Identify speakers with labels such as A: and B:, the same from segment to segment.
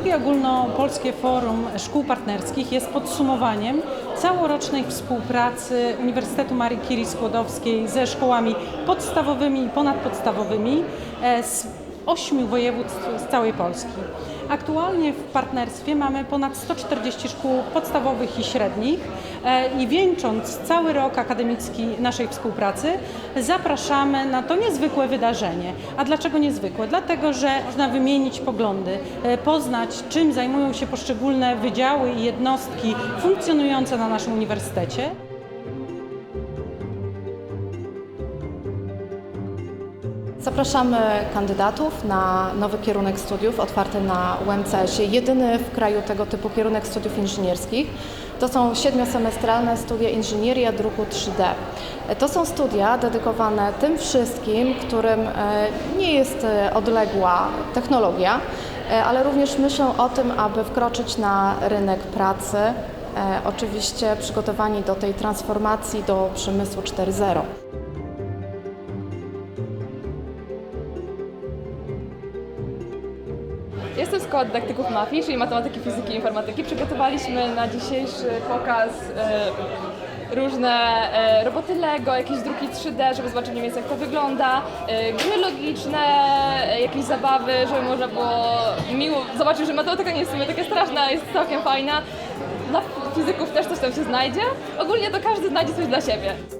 A: Drugie ogólnopolskie forum szkół partnerskich jest podsumowaniem całorocznej współpracy Uniwersytetu Marii Curie Skłodowskiej ze szkołami podstawowymi i ponadpodstawowymi e, z ośmiu województw z całej Polski. Aktualnie w partnerstwie mamy ponad 140 szkół podstawowych i średnich e, i wieńcząc cały rok akademicki naszej współpracy zapraszamy na to niezwykłe wydarzenie. A dlaczego niezwykłe? Dlatego, że można wymienić poglądy, e, poznać czym zajmują się poszczególne wydziały i jednostki funkcjonujące na naszym uniwersytecie.
B: Zapraszamy kandydatów na nowy kierunek studiów otwarty na UMCS-ie. Jedyny w kraju tego typu kierunek studiów inżynierskich. To są siedmiosemestralne studia inżynieria druku 3D. To są studia dedykowane tym wszystkim, którym e, nie jest e, odległa technologia, e, ale również myślą o tym, aby wkroczyć na rynek pracy. Oczywiście przygotowani do tej transformacji do przemysłu 4.0.
C: Jestem z Koła Dydaktyków Mafii, czyli matematyki, fizyki i informatyki. Przygotowaliśmy na dzisiejszy pokaz e, różne e, roboty Lego, jakieś druki 3D, żeby zobaczyć mniej więcej jak to wygląda, e, gry logiczne, e, jakieś zabawy, żeby można było miło zobaczyć, że matematyka nie jest w taka straszna, jest całkiem fajna. Dla fizyków też coś tam się znajdzie. Ogólnie to każdy znajdzie coś dla siebie.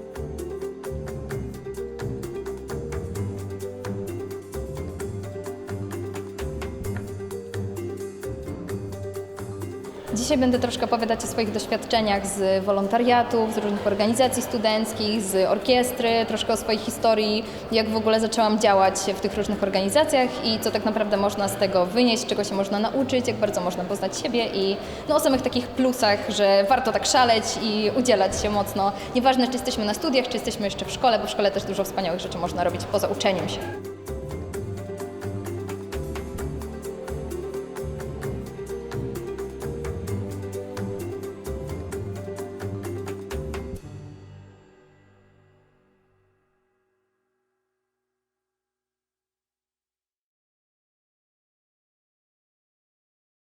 D: Dzisiaj będę troszkę opowiadać o swoich doświadczeniach z wolontariatów, z różnych organizacji studenckich, z orkiestry, troszkę o swojej historii, jak w ogóle zaczęłam działać w tych różnych organizacjach i co tak naprawdę można z tego wynieść, czego się można nauczyć, jak bardzo można poznać siebie i no, o samych takich plusach, że warto tak szaleć i udzielać się mocno. Nieważne, czy jesteśmy na studiach, czy jesteśmy jeszcze w szkole, bo w szkole też dużo wspaniałych rzeczy można robić poza uczeniem się.